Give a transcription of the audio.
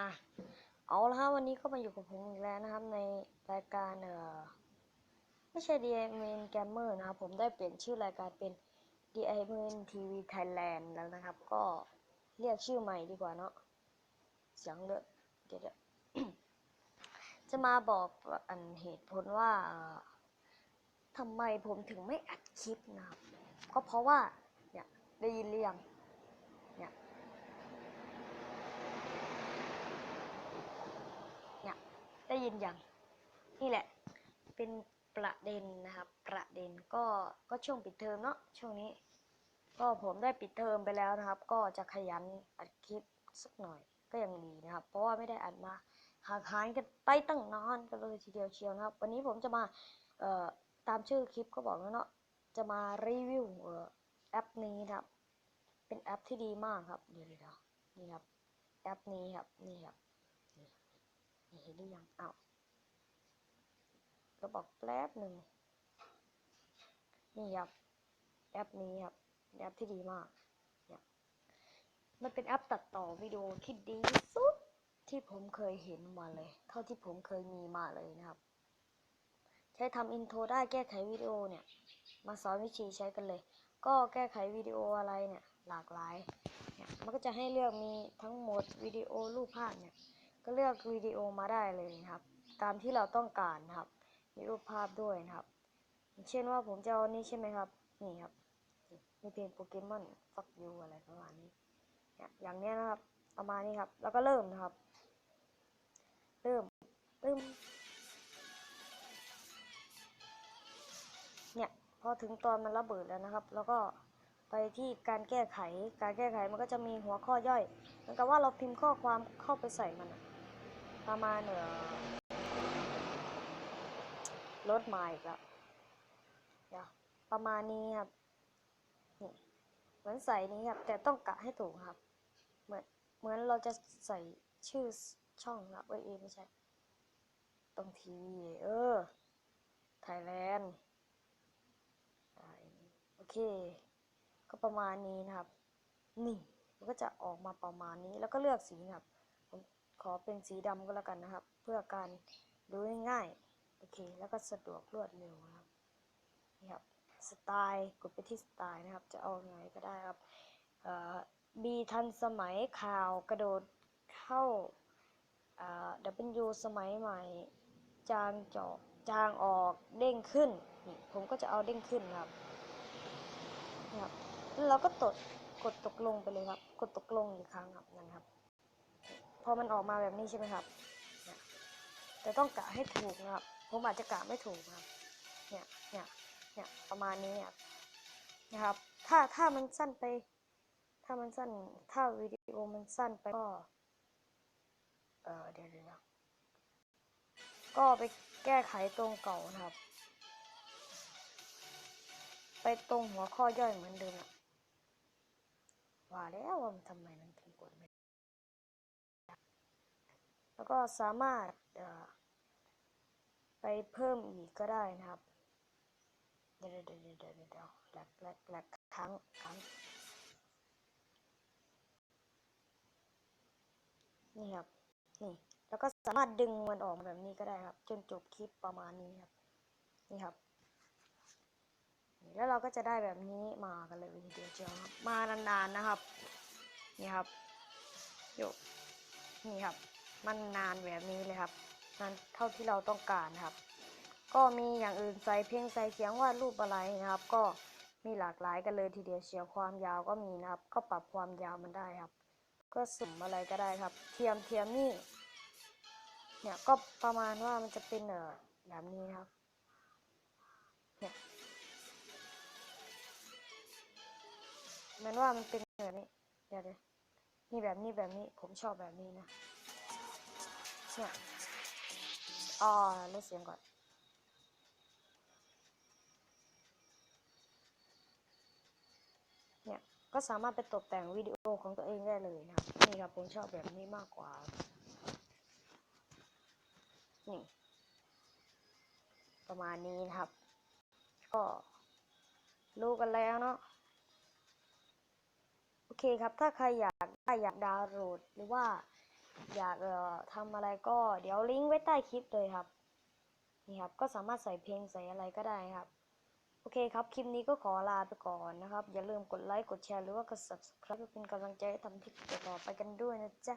อะ เอาละฮะวันนี้ก็มาอยู่กับผมอีกแล้วนะครับ ในรายการเอ่อไม่ใช่ d i m n Gamer นะครับ ผมได้เปลี่ยนชื่อรายการเป็น d i m n TV Thailand แล้วนะครับ ก็เรียกชื่อใหม่ดีกว่าเนาะเสียงเลอะเดี๋ยวจะมาบอกอันเหตุผลว่าทำไมผมถึงไม่อัดคลิปนะครับ ก็เพราะว่าเนี่ยได้ยินหรือยังเนี่ย เนี่ย ได้ยินยังนี่แหละเป็นประเด็นนะครับ ประเด็นก็ก็ช่วงปิดเทอมเนาะช่วงนี้ ก็ผมได้ปิดเทอมไปแล้วนะครับ ก็จะขยันอัดคลิปสักหน่อยก็ยังดีนะครับ เพราะว่าไม่ได้อัดมาห่างหายกันไปตั้งนานกันเลยทีเดียวเชียวนะครับ วันนี้ผมจะมาเอ่อตามชื่อคลิปก็บอกแล้วเนาะจะมารีวิวเอ่อแอปนี้นะครับ เป็นแอปที่ดีมากครับเดี๋ยวเดี๋ยวนี่ครับแอปนี้ครับนี่ครับ เห็นหรือยังเอ้าก็บอกแป๊บหนึ่ง นี่ครับ แอปนี้ครับ แอปที่ดีมากเนี่ยมันเป็นแอปตัดต่อวิดีโอที่ดีสุดที่ผมเคยเห็นมาเลย เท่าที่ผมเคยมีมาเลยนะครับ ใช้ทำอินโทรได้แก้ไขวิดีโอเนี่ย มาสอนวิธีใช้กันเลย ก็แก้ไขวิดีโออะไรเนี่ย หลากหลาย เนี่ย มันก็จะให้เลือกมีทั้งหมดวิดีโอรูปภาพเนี่ย ก็เลือกวิดีโอมาได้เลยนะครับ ตามที่เราต้องการนะครับ มีรูปภาพด้วยนะครับ เช่นว่าผมจะเอานี้ใช่ไหมครับ นี่ครับ มีเพลงโปเกมอนฟักยูอะไรประมาณนี้เนี่ยอย่างเนี้ยนะครับประมาณนี้ครับ แล้วก็เริ่มนะครับ เริ่ม เริ่ม เนี่ย พอถึงตอนมันระเบิดแล้วนะครับ แล้วก็ไปที่การแก้ไข การแก้ไขมันก็จะมีหัวข้อย่อย เหมือนกับว่าเราพิมพ์ข้อความเข้าไปใส่มันอะ ประมาณเออลดมาอีกแล้วเดี๋ยวประมาณนี้ครับนี่เหมือนใส่นี้ครับ แต่ต้องกะให้ถูกครับ เหมือนเหมือนเราจะใส่ชื่อช่องนะเอ้ยเอ้ยไม่ใช่ตรงทีวีเออไทยแลนด์โอเค ก็ประมาณนี้นะครับ นี่มันก็จะออกมาประมาณนี้แล้วก็เลือกสีนะครับ ขอเป็นสีดำก็แล้วกันนะครับ เพื่อการดูง่ายๆโอเค แล้วก็สะดวกรวดเร็วนะครับนี่ครับสไตล์กดไปที่สไตล์นะครับ จะเอาไงก็ได้ครับเอ่อบีทันสมัยข่าวกระโดดเข้าดับเอ่อ W สมัยใหม่ จางจอกจางออกเด้งขึ้นนี่ผมก็จะเอาเด้งขึ้นครับนะครับแล้วเราก็ตดกดตกลงไปเลยครับ กดตกลงอีกครั้งครับนั่นครับ พอมันออกมาแบบนี้ใช่ไหมครับเนี่ยแต่ต้องกะให้ถูกนะครับ ผมอาจจะกะไม่ถูกนะครับ เนี่ย เนี่ย เนี่ย ประมาณนี้ครับนะครับ ถ้า ถ้ามันสั้นไป ถ้ามันสั้น ถ้าวิดีโอมันสั้นไปก็ เออเดี๋ยวดี๋ยวก็ไปแก้ไขตรงเก่านะครับ ไปตรงหัวข้อย่อยเหมือนเดิมอะว่าแล้วว่ามันทำไมมันถึงกดไม่ แล้วก็สามารถไปเพิ่มอีกก็ได้นะครับ เดี๋ยวเดี๋ยวเดี๋ยวเดี๋ยวเดี๋ยวแหลกแหลกแหลกครั้งครั้งนี่ครับ นี่ แล้วก็สามารถดึงมันออกมาแบบนี้ก็ได้ครับ จนจบคลิปประมาณนี้ครับ นี่ครับ แล้วเราก็จะได้แบบนี้มากันเลยทีเดียวเชียวครับ มานานๆนะครับ นี่ครับโยนี่ครับ มันนานแบบนี้เลยครับนานเท่าที่เราต้องการครับ ก็มีอย่างอื่นใส่เพลงใส่เสียงวาดรูปอะไรนะครับ ก็มีหลากหลายกันเลยทีเดียวเชียวความยาวก็มีนะครับ ก็ปรับความยาวมันได้ครับ ก็สุ่มอะไรก็ได้ครับ เทียมเทียมนี่เนี่ยก็ประมาณว่ามันจะเป็นเออแบบนี้ครับเนี่ยมันว่ามันเป็นแบบนี้เดี๋ยวเดี๋ยวนี่แบบนี้แบบนี้ผมชอบแบบนี้นะ เนี่ยอ๋อลดเสียงก่อนเนี่ยก็สามารถไปตกแต่งวิดีโอของตัวเองได้เลยนะครับนี่ครับผมชอบแบบนี้มากกว่านี่ประมาณนี้นะครับ ก็รู้กันแล้วเนาะโอเคครับถ้าใครอยากได้อยากดาวน์โหลดหรือว่า อยากเอ่อทำอะไรก็เดี๋ยวลิงก์ไว้ใต้คลิปเลยครับ นี่ครับ ก็สามารถใส่เพลงใส่อะไรก็ได้ครับ โอเคครับ คลิปนี้ก็ขอลาไปก่อนนะครับ อย่าลืมกดไลค์ กดแชร์ หรือว่ากด subscribe เพื่อเป็นกำลังใจให้ทำคลิปต่อไปกันด้วยนะจ๊ะ